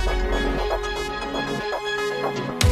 Thank you.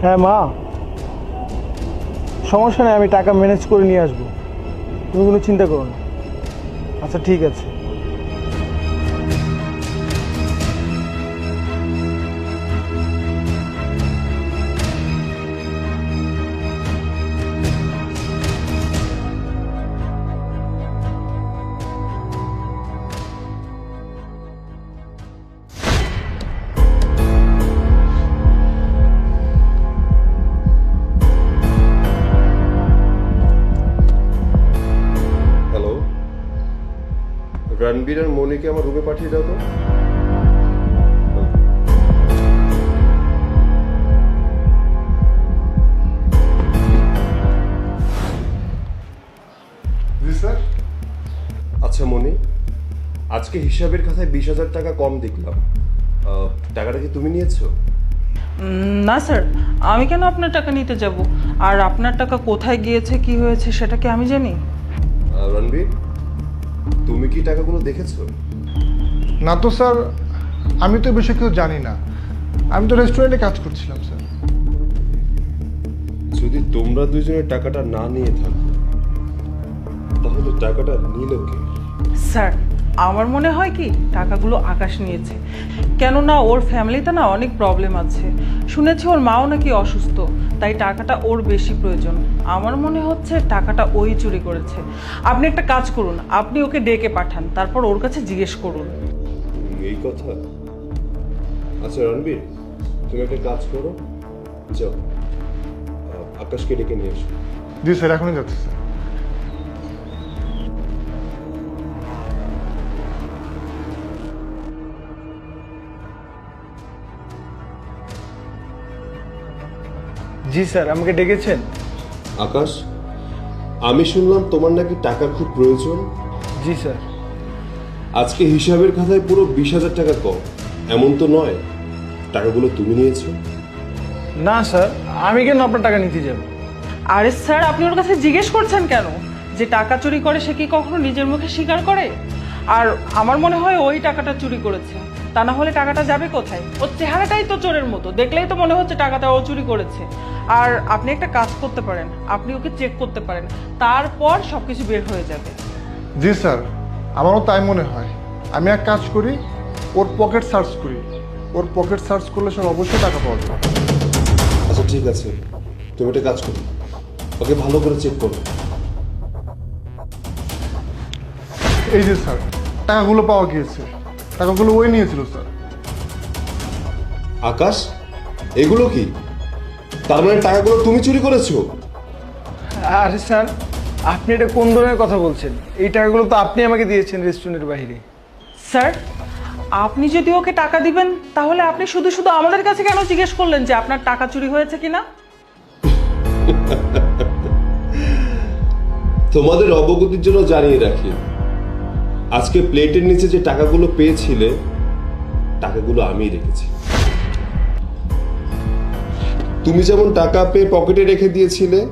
হ্যাঁ মা। সমস্যা নেই, আমি টাকা ম্যানেজ করে নিয়ে আসব। তুমি কোনো চিন্তা করো না। আচ্ছা ঠিক আছে। রণবীর আর মনিকে আমার রুমে পাঠিয়ে দাও তো। জি স্যার। আচ্ছা মনি আজকে হিসাবের খাতায় বিশ হাজার টাকা কম দেখলাম। টাকাটা কি তুমি নিয়েছো? না স্যার আমি কেন আপনার টাকা নিতে যাব? আর আপনার টাকা কোথায় গিয়েছে কি হয়েছে সেটা কি আমি জানি? রণবীর কি টাকাগুলো দেখেছ? না তো স্যার। আমি তো বেশি বিষয়ে কিছু জানি না। আমি তো রেস্টুরেন্টে কাজ করছিলাম স্যার। যদি তোমরা দুজনের টাকাটা না নিয়ে থাকো তাহলে টাকাটা নিল কে? স্যার আমার মনে হয় কি টাকাগুলো আকাশ নিয়েছে। কেননা ওর ফ্যামিলিতে না অনেক প্রবলেম আছে। শুনেছি ওর মাও নাকি অসুস্থ তাই টাকাটা ওর বেশি প্রয়োজন। আমার মনে হচ্ছে টাকাটা ওই চুরি করেছে। আপনি একটা কাজ করুন আপনি ওকে ডেকে পাঠান তারপর ওর কাছে জিজ্ঞেস করুন। এই কথা? আচ্ছা রণবীর তুমি একটা কাজ করো। যাও আকাশকে ডেকে নিয়ে এসো জি স্যার এখনই যাচ্ছি স্যার। জি স্যার আমাকে ডেকেছেন। আকাশ আমি শুনলাম তোমার নাকি টাকার খুব প্রয়োজন। জি স্যার। আজকে হিসাবের খাতায় পুরো বিশ হাজার টাকা কম। এমন তো নয়। টাকাগুলো তুমি নিয়েছো? না স্যার আমি কেন আপনার টাকা নিতে যাব? আরে স্যার আপনি ওর কাছে জিজ্ঞেস করছেন কেন? যে টাকা চুরি করে সে কি কখনো নিজের মুখে স্বীকার করে? আর আমার মনে হয় ওই টাকাটা চুরি করেছে। তা না হলে টাকাটা যাবে কোথায়? ওর চেহারাটাই তো চোরের মতো। দেখলেই তো মনে হচ্ছে টাকাটা ও চুরি করেছে। আর আপনি একটা কাজ করতে পারেন। আপনি ওকে চেক করতে পারেন। তারপর সব কিছু বের হয়ে যাবে। জি স্যার। আমারও তাই মনে হয়। আমি এক কাজ করি ওর পকেট সার্চ করি। ওর পকেট সার্চ করলে স্যার অবশ্যই টাকা পাওয়া যাবে। আচ্ছা ঠিক আছে। তুমি একটা কাজ করো। ওকে ভালো করে চেক করো। এই যে স্যার টাকাগুলো পাওয়া গিয়েছে। টাকাগুলো ওই নিয়েছিল স্যার। আকাশ এগুলো কি? তার মানে টাকাগুলো তুমি চুরি করেছ? আরে স্যার আপনি এটা কোন ধরনের কথা বলছেন? এই টাকাগুলো তো আপনি আমাকে দিয়েছেন রেস্টুরেন্টের বাইরে। স্যার আপনি যদি ওকে টাকা দিবেন তাহলে আপনি শুধু শুধু আমাদের কাছে কেন জিজ্ঞেস করলেন যে আপনার টাকা চুরি হয়েছে কিনা? তোমাদের অবগতির জন্য জানিয়ে রাখি। আজকে প্লেটের নিচে যে টাকাগুলো পেয়েছিলে, টাকাগুলো আমি রেখেছি। তুমি যেমন টাকা পেয়ে পকেটে রেখে দিয়েছিলে,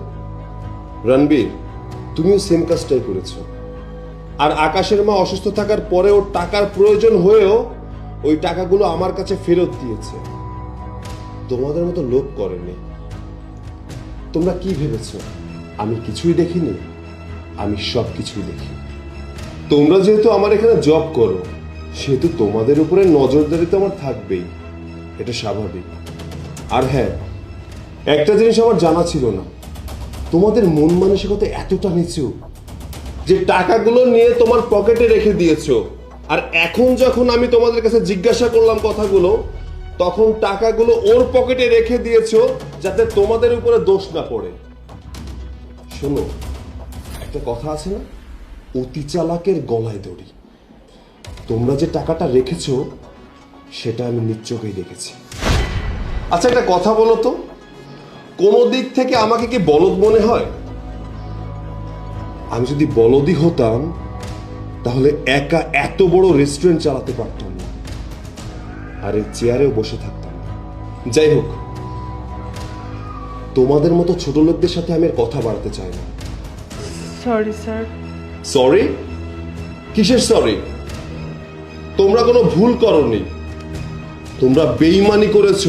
রণবীর, তুমিও সেম কাজটাই করেছ। আর আকাশের মা অসুস্থ থাকার পরে ওর টাকার প্রয়োজন হয়েও ওই টাকাগুলো আমার কাছে ফেরত দিয়েছে। তোমাদের মতো লোভ করেনি। তোমরা কি ভেবেছ? আমি কিছুই দেখিনি। আমি সব কিছুই দেখি তোমরা যেহেতু আমার এখানে জব করো, সেহেতু তোমাদের উপরে নজরদারি তো আমার থাকবেই। এটা স্বাভাবিক। আর হ্যাঁ একটা জিনিস আমার জানা ছিল না। তোমাদের মন মানসিকতা এতটা নিচু যে টাকাগুলো নিয়ে তোমার পকেটে রেখে দিয়েছ। আর এখন যখন আমি তোমাদের কাছে জিজ্ঞাসা করলাম কথাগুলো, তখন টাকাগুলো ওর পকেটে রেখে দিয়েছ যাতে তোমাদের উপরে দোষ না পড়ে। শোনো, একটা কথা আছে না? অতি চালাকের গলায় দড়ি। তোমরা যে টাকাটা রেখেছ, সেটা আমি নিশ্চয়ই দেখেছি। আচ্ছা একটা কথা বলো তো। কোনো দিক থেকে আমাকে কি বলদ মনে হয়? আমি যদি বলদি হতাম, তাহলে একা এত বড় রেস্টুরেন্ট চালাতে পারতাম না। আর এই চেয়ারেও বসে থাকতাম না। যাই হোক, তোমাদের মতো ছোট লোকদের সাথে আমি কথা বাড়াতে চাই না। সরি স্যার সরি কিসের সরি তোমরা কোনো ভুল করনি। তোমরা বেইমানি করেছ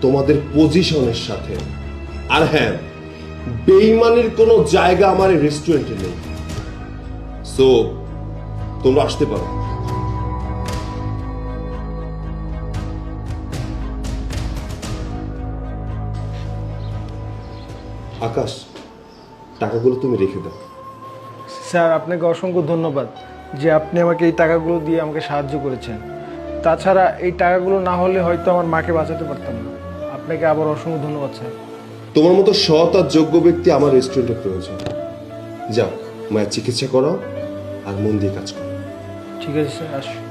তোমাদের পজিশনের সাথে। আর হ্যাঁ বেইমানির কোনো জায়গা আমার রেস্টুরেন্টে নেই। সো তোমরা আসতে পারো। আকাশ, টাকাগুলো তুমি রেখে দাও। স্যার আপনাকে অসংখ্য ধন্যবাদ যে আপনি আমাকে এই টাকাগুলো দিয়ে আমাকে সাহায্য করেছেন। তাছাড়া এই টাকাগুলো না হলে হয়তো আমার মাকে বাঁচাতে পারতাম না। আপনাকে আবার অসংখ্য ধন্যবাদ স্যার। তোমার মতো সৎ আর যোগ্য ব্যক্তি আমার রেস্টুরেন্টে প্রয়োজন। যাও মায়ের চিকিৎসা করো আর মন দিয়ে কাজ করো। ঠিক আছে স্যার আসুন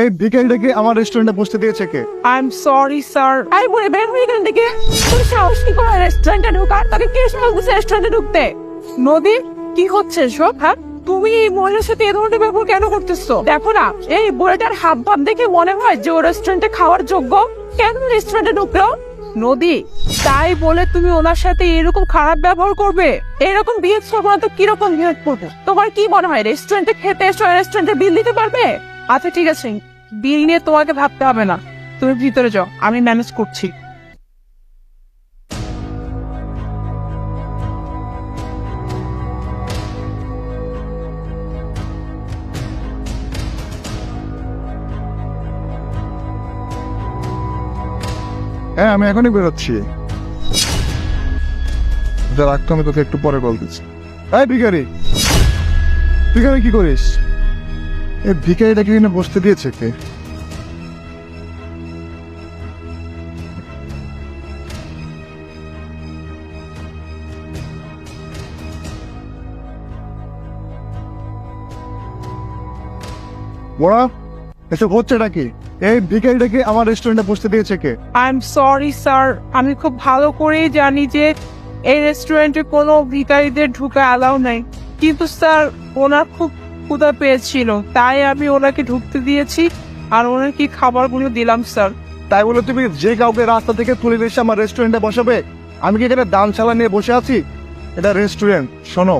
এই বিকেলটাকে আমার রেস্টুরেন্টে বসতে দিয়েছে কে? I am sorry sir I বলে বের হয়ে এখান থেকে। তোর সাহস কি করে রেস্টুরেন্টে ঢোকার? তাকে কে সাহস দিচ্ছে রেস্টুরেন্টে ঢুকতে? নদী কি হচ্ছে সব হ্যাঁ? তুমি এই মহিলার সাথে এ ধরনের ব্যবহার কেন করতেছো? দেখো না এই বুড়েটার হাব ভাব দেখে মনে হয় যে ও রেস্টুরেন্টে খাওয়ার যোগ্য। কেন রেস্টুরেন্টে ঢুকলো? নদী তাই বলে তুমি ওনার সাথে এরকম খারাপ ব্যবহার করবে? এরকম বিহেভ করব না তো কীরকম বিহেভ করবে? তোমার কি মনে হয় রেস্টুরেন্টে খেতে এসো রেস্টুরেন্টে বিল দিতে পারবে? আচ্ছা ঠিক আছে। বিল নিয়ে তোমাকে ভাবতে হবে না। তুমি ভিতরে যাও, আমি ম্যানেজ করছি। হ্যাঁ আমি এখনই বেরোচ্ছি। যা রাখতো আমি তোকে একটু পরে কল দিচ্ছি। ভিখারি ভিখারি কি করিস? এই ভিখারিটাকে কিনে বসতে দিয়েছে কে? বড়া, এসব হচ্ছেটা কি? এই ভিখারিটাকে আমার রেস্টুরেন্টে বসতে দিয়েছে কে? আই এম সরি স্যার আমি খুব ভালো করেই জানি যে এই রেস্টুরেন্টে কোনো ভিখারিদের ঢুকে অ্যালাউ নাই। কিন্তু স্যার ওনার খুব ক্ষুধা পেয়েছিল। তাই আমি ওনাকে ঢুকতে দিয়েছি আর ওনাকে খাবারগুলো দিলাম স্যার। তাই বলে তুমি যে কাউকে রাস্তা থেকে তুলে এসে আমার রেস্টুরেন্টে বসাবে আমি কি এখানে দাম চালা নিয়ে বসে আছি? এটা রেস্টুরেন্ট শোনো।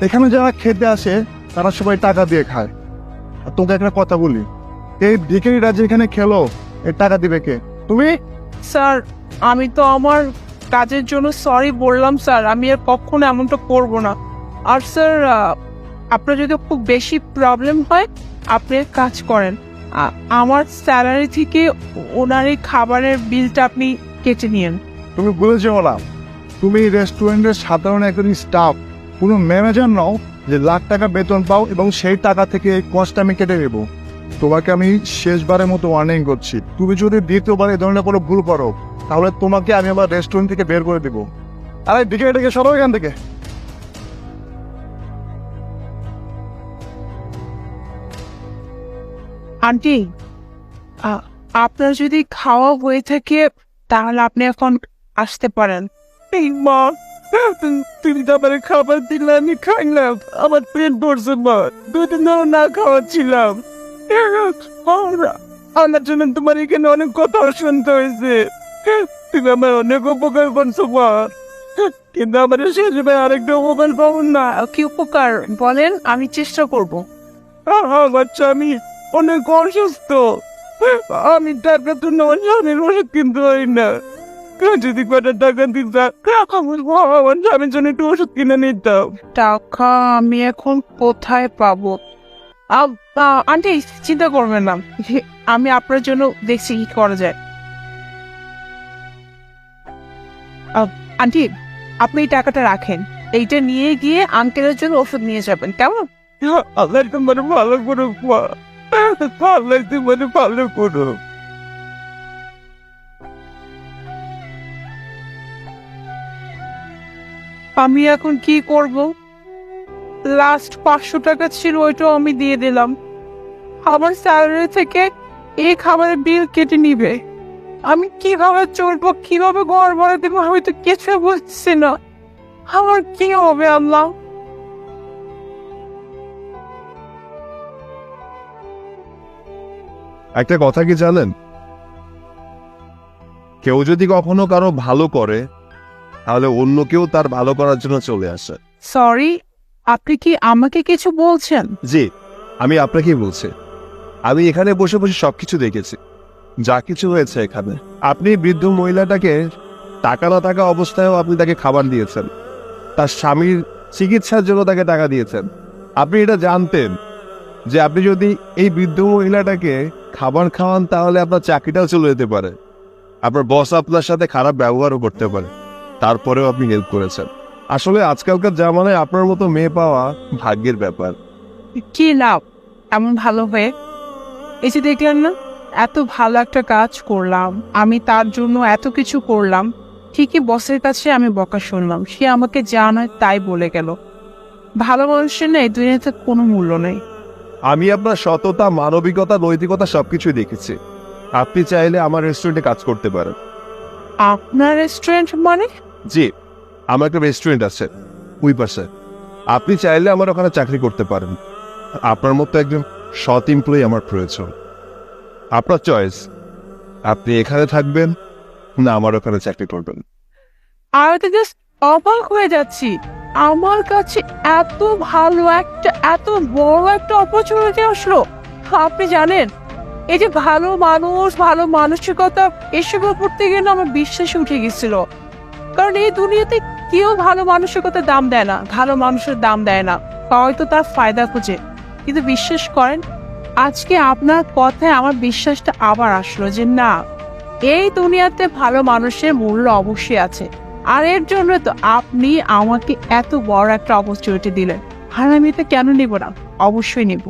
এখানে যারা খেতে আসে তারা সবাই টাকা দিয়ে খায়। আর তোকে একটা কথা বলি এই ভিখারিরা যেখানে খেলো এর টাকা দিবে কে? তুমি? স্যার আমি তো আমার কাজের জন্য সরি বললাম স্যার। আমি আর কখনো এমনটা করব না। আর স্যার আপনার যদি খুব বেশি প্রবলেম হয়, আপনি কাজ করেন আমার স্যালারি থেকে ওনার এই খাবারের বিলটা আপনি কেটে নিন তুমি যেও না, তুমি রেস্টুরেন্টের সাধারণ একজন স্টাফ কোনো ম্যানেজার নও যে লাখ টাকা বেতন পাও এবং সেই টাকা থেকে এই কষ্ট আমি কেটে নেব। তোমাকে আমি শেষবারের মতো ওয়ার্নিং করছি, তুমি যদি দ্বিতীয়বার এই ধরনের কোনো ভুল করো, তাহলে তোমাকে আমি আবার রেস্টুরেন্ট থেকে বের করে দেবো। আরে, দিকে এটাকে সরো এখান থেকে। আন্টি আপনার যদি খাওয়া হয়ে থাকে তাহলে আপনি এখন আসতে পারেন। এই মা তুমি তো আমার খাবার দিলে আমি খাইলাম। আমার পেট ভরছে মা। দুদিন না খাওয়াচ্ছিলাম। আমার জন্য তোমার এখানে অনেক কথা শুনতে হয়েছে। তুমি আমার অনেক উপকার করছ মা। কিন্তু আমার শেষ ভাই আরেকটা উপকার পাবো না। কি উপকার? বলেন আমি চেষ্টা করব। বাচ্চা আমি অনেক অসুস্থ। আমি টাকা তো নেওয়ার স্বামীর ওষুধ কিনতে পারি না। যদি কটা টাকা দিতাম আমার স্বামীর জন্য একটু ওষুধ কিনে নিতাম। টাকা আমি এখন কোথায় পাবো? আন্টি চিন্তা করবেন না। আমি আপনার জন্য দেখছি কি করা যায়। আন্টি আপনি এই টাকাটা রাখেন। এইটা নিয়ে গিয়ে আঙ্কেলের জন্য ওষুধ নিয়ে যাবেন কেমন? আল্লাহ তোমার ভালো করুক ভালো আমি এখন কি করব? লাস্ট পাঁচশো টাকা ছিল, ওইটাও আমি দিয়ে দিলাম। আমার স্যালারি থেকে এই খাবারের বিল কেটে নিবে। আমি কীভাবে চলবো, কীভাবে ঘর ভাড়া দেবো, আমি তো কিছু বুঝছি না। আমার কি হবে, আল্লাহ? একটা কথা কি জানেন? কেউ যদি কখনো কারও ভালো করে তাহলে অন্য কেউ তার ভালো করার জন্য চলে আসে। সরি আপনি কি আমাকে কিছু বলছেন? জি আমি আপনাকেই বলছি। আমি এখানে বসে বসে সবকিছু দেখেছি। যা কিছু হয়েছে এখানে। আপনি বৃদ্ধ মহিলাটাকে টাকা না থাকা অবস্থায়ও আপনি তাকে খাবার দিয়েছেন। তার স্বামীর চিকিৎসার জন্য তাকে টাকা দিয়েছেন। আপনি এটা জানতেন। যে আপনি যদি এই বৃদ্ধ মহিলাটাকে খাবার খাওয়ান, তাহলে আপনার চাকরিটাও চলে যেতে পারে। আপনার বস আপনার সাথে খারাপ ব্যবহারও করতে পারে। তারপরেও আপনি হেল্প করেছেন। আসলে আজকালকার জামানায় আপনার মতো মেয়ে পাওয়া ভাগ্যের ব্যাপার। কি লাভ? এমন ভালো হয়ে? এই যে দেখলেন না, এত ভালো একটা কাজ করলাম। আমি তার জন্য এত কিছু করলাম। ঠিকই বসের কাছে আমি বকা শুনলাম। সে আমাকে যা নয় তাই বলে গেল। ভালো মানুষের নেই দুনিয়াতে কোনো মূল্য নেই। আমি আপনার সততা মানবিকতা নৈতিকতা সবকিছুই দেখেছি। আপনি চাইলে আমার রেস্টুরেন্টে কাজ করতে পারেন। আপনার রেস্টুরেন্ট মানে? জি আমার একটা রেস্টুরেন্ট আছে ওই পাশে আপনি চাইলে আমার ওখানে চাকরি করতে পারেন। আপনার মতো একজন সৎ এমপ্লয়ি আমার প্রয়োজন। আপনার চয়েস আপনি এখানে থাকবেন না আমার ওখানে চাকরি করবেন। আমি তো জাস্ট অবাক হয়ে যাচ্ছি। আমার কাছে এত ভালো একটা, এত বড় একটা অপরচুনিটি আসলো। আপনি জানেন, এই যে ভালো মানুষ, ভালো মানসিকতা উপর থেকে না আমার বিশ্বাসে উঠে গেছিল। কারণ এই দুনিয়াতে কেউ ভালো মানসিকতার দাম দেয় না, ভালো মানুষের দাম দেয় না। হয়তো তার ফায়দা খুঁজে। কিন্তু বিশ্বাস করেন, আজকে আপনার কথায় আমার বিশ্বাসটা আবার আসলো যে না, এই দুনিয়াতে ভালো মানুষের মূল্য অবশ্যই আছে। আর এর জন্য তো আপনি আমাকে এত বড় একটা অপরচুনিটি দিলেন। আর আমি এটা কেন নিব না? অবশ্যই নিব।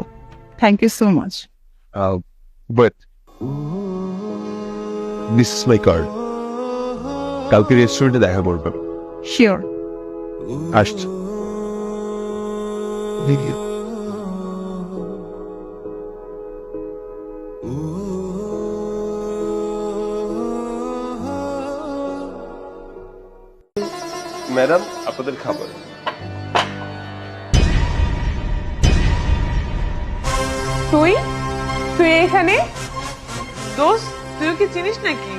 Thank you so much but this is my card কালকে রেস্টুরেন্টে দেখা করবেন শিওর আসছে। ম্যাডাম আপনাদের খাবার। তুই? তুই এখানে? দোস্ত তুই কি চিনিস নাকি?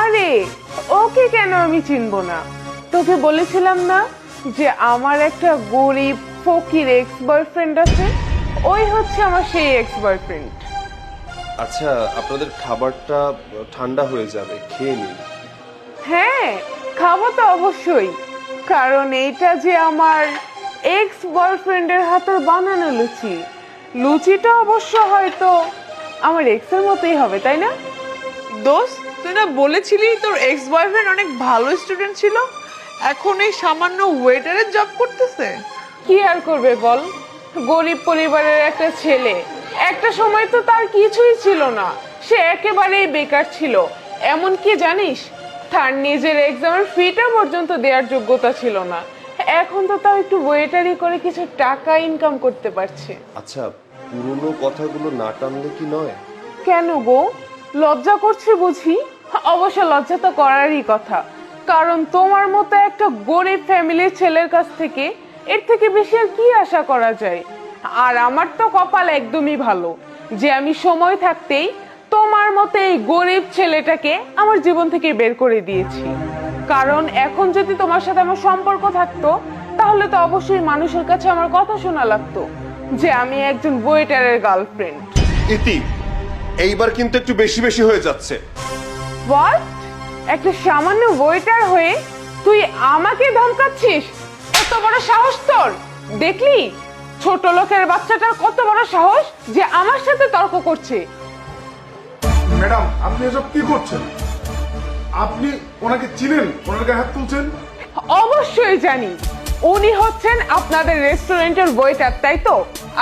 আরে ওকে কেন আমি চিনবো না? তোকে বলেছিলাম না যে আমার একটা গরিব ফকির এক্স বয়ফ্রেন্ড আছে? ওই হচ্ছে আমার সেই এক্স বয়ফ্রেন্ড আচ্ছা আপনাদের খাবারটা ঠান্ডা হয়ে যাবে খেয়ে নিন। হ্যাঁ খাব তো অবশ্যই। কারণ এইটা যে আমার এক্স বয়ফ্রেন্ডের হাতের বানানো লুচি। লুচিটা অবশ্য হয়তো আমার এক্সের মতোই হবে, তাই না? দোস্ত, তুই না বলেছিলি তোর এক্স বয়ফ্রেন্ড অনেক ভালো স্টুডেন্ট ছিল? এখন এই সামান্য ওয়েটারের জব করতেছে? কি আর করবে বল? গরিব পরিবারের একটা ছেলে। একটা সময় তো তার কিছুই ছিল না। সে একেবারেই বেকার ছিল। এমন কি জানিস? তার নিজের এক্সামের ফিটা পর্যন্ত দেওয়ার যোগ্যতা ছিল না। এখন তো তাও একটু ওয়েটারি করে কিছু টাকা ইনকাম করতে পারছে। আচ্ছা পুরনো কথাগুলো না টানলে কি নয়? কেন গো? লজ্জা করছে বুঝি? অবশ্য লজ্জা তো করারই কথা। কারণ তোমার মতো একটা গরিব ফ্যামিলির ছেলের কাছ থেকে এর থেকে বেশি আর কি আশা করা যায়? আর আমার তো কপাল একদমই ভালো। যে আমি সময় থাকতেই তোমার মতো এই গরিব ছেলেটাকে আমার জীবন থেকে বের করে দিয়েছি। কারণ এখন যদি তোমার সাথে আমার সম্পর্ক থাকতো তাহলে তো অবশ্যই মানুষের কাছে আমার কথা শোনা লাগতো যে আমি একজন ওয়েটারের গার্লফ্রেন্ড ইতি এইবার কিন্তু একটু বেশি বেশি হয়ে যাচ্ছে। হোয়াট একটা সামান্য ওয়েটার হয়ে তুই আমাকে ধমকাচ্ছিস? কত বড় সাহস তোর? দেখলি? ছোট লোকের বাচ্চাটার কত বড় সাহস যে আমার সাথে তর্ক করছে। ম্যাডাম আপনি এসব কি করছেন? আপনি ওনাকে চিনেন? ওনার গায়ে হাত তুলছেন? অবশ্যই জানি। উনি হচ্ছেন আপনাদের রেস্টুরেন্টের ওয়েটার তাই তো?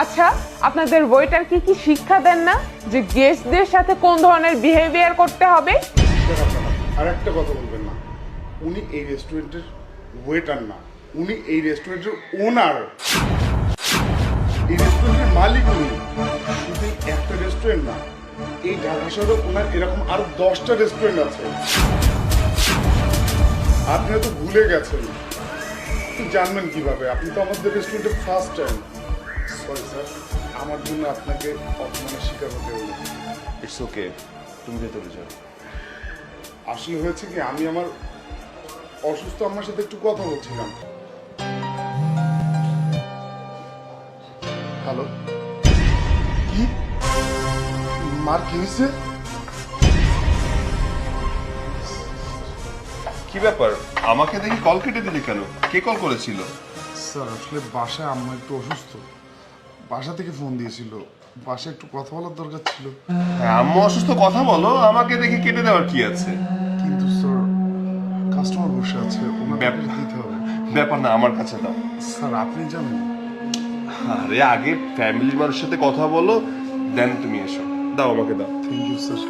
আচ্ছা আপনাদের ওয়েটার কি কি শিক্ষা দেন না? যে গেস্টদের সাথে কোন ধরনের বিহেভিয়ার করতে হবে? আর একটা কথা বলবেন না। উনি এই রেস্টুরেন্টের ওয়েটার না। উনি এই রেস্টুরেন্টের ওনার এই রেস্টুরেন্টের মালিক উনি। শুধু একটা রেস্টুরেন্ট না এই ঢাকা শহরে ওনার এরকম আরও দশটা রেস্টুরেন্ট আছে। আপনি হয়তো ভুলে গেছেন। জানবেন কীভাবে? আপনি তো আমাদের রেস্টুরেন্টে ফার্স্ট টাইম সরি স্যার আমার জন্য আপনাকে অপমানের শিকার হতে হলো। ইটস ওকে তুমি ভেতরে যাও। আসলে হয়েছে কি আমি আমার অসুস্থ আমার সাথে একটু কথা বলছিলাম। হ্যালো মার কি হয়েছে কি ব্যাপার? আমাকে দেখি কল কেটে দিলে কেন? কে কল করেছিল? স্যার আসলে বাসায় আম্মা একটু অসুস্থ। বাসা থেকে ফোন দিয়েছিল। বাসায় একটু কথা বলার দরকার ছিল। হ্যাঁ, আম্মু অসুস্থ কথা বলো। আমাকে দেখে কেটে দেওয়ার কি আছে? কিন্তু স্যার কাস্টমার বসে আছে ওনাকে ব্যাপ- দিতে হবে। ব্যাপার না আমার কাছে দাও। স্যার আপনি জানেন। আরে আগে ফ্যামিলির মানুষের সাথে কথা বলো দেন তুমি এসো। দাও আমাকে দাও। থ্যাংক ইউ স্যার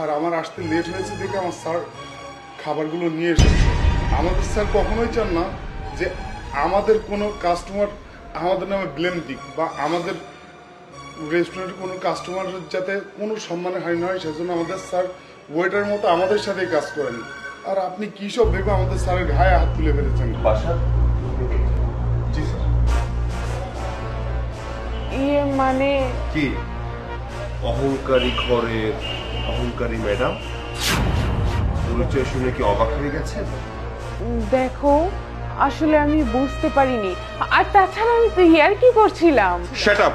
আর আমার আসতে লেট হয়েছে দেখে আমার স্যার খাবারগুলো নিয়ে এসেছে। আমাদের স্যার কখনোই চান না যে আমাদের কোনো কাস্টমার আমাদের নামে ব্লেম দিক বা আমাদের রেস্টুরেন্টের কোনো কাস্টমারের যাতে কোনো সম্মানে হানি না হয় সেজন্য আমাদের স্যার ওয়েটার মতো আমাদের সাথেই কাজ করেন। আর আপনি কী সব ভেবে আমাদের স্যারের গায়ে হাত তুলে ফেলেছেন। বাসা জি স্যার। ইয়ে মানে কি? অহংকারী ঘরের অহংকারী ম্যাডাম? পরিচয় শুনে কি অবাক হয়ে গেছেন? দেখো আসলে আমি বুঝতে পারিনি। আর তাছাড়া আমি তো ইয়ার কি করছিলাম। শাট আপ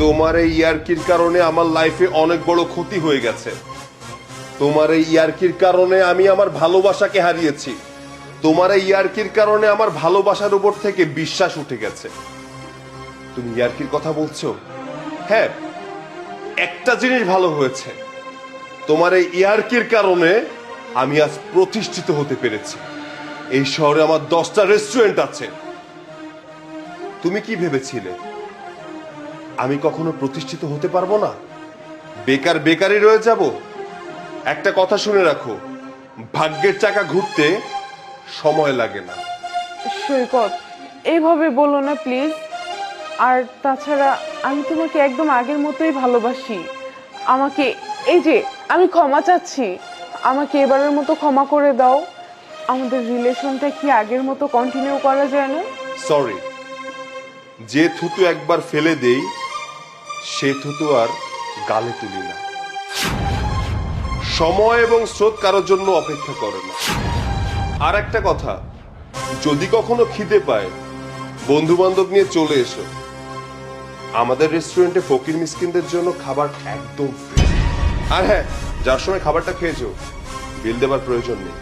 তোমার এই ইয়ার্কির কারণে আমার লাইফে অনেক বড় ক্ষতি হয়ে গেছে। তোমার এই ইয়ার্কির কারণে আমি আমার ভালোবাসাকে হারিয়েছি। তোমার এই ইয়ার্কির কারণে আমার ভালোবাসার উপর থেকে বিশ্বাস উঠে গেছে। তুমি ইয়ার্কির কথা বলছো? হ্যাঁ একটা জিনিস ভালো হয়েছে। তোমার এই ইয়ার্কির কারণে আমি আজ প্রতিষ্ঠিত হতে পেরেছি। এই শহরে আমার দশটা রেস্টুরেন্ট আছে। তুমি কি ভেবেছিলে? আমি কখনো প্রতিষ্ঠিত হতে পারব না? বেকার বেকারই রয়ে যাব? একটা কথা শুনে রাখো ভাগ্যের চাকা ঘুরতে সময় লাগে না। সৈকত এইভাবে বলো না প্লিজ আর তাছাড়া আমি তোমাকে একদম আগের মতোই ভালোবাসি। আমাকে এই যে আমি ক্ষমা চাচ্ছি। আমাকে এবারের মতো ক্ষমা করে দাও। আমাদের রিলেশনটা কি আগের মতো কন্টিনিউ করা যায় না? সরি যে থুতু একবার ফেলে দেই সে থুতু আর গালে তুলি না। সময় এবং স্রোত কারোর জন্য অপেক্ষা করে না। আর একটা কথা, যদি কখনো খিদে পায় বন্ধু বান্ধব নিয়ে চলে এসো। আমাদের রেস্টুরেন্টে ফকির মিসকিনদের জন্য খাবার একদম ফ্রি আর হ্যাঁ যার সময় খাবারটা খেয়েছো বিল দেবার প্রয়োজন নেই।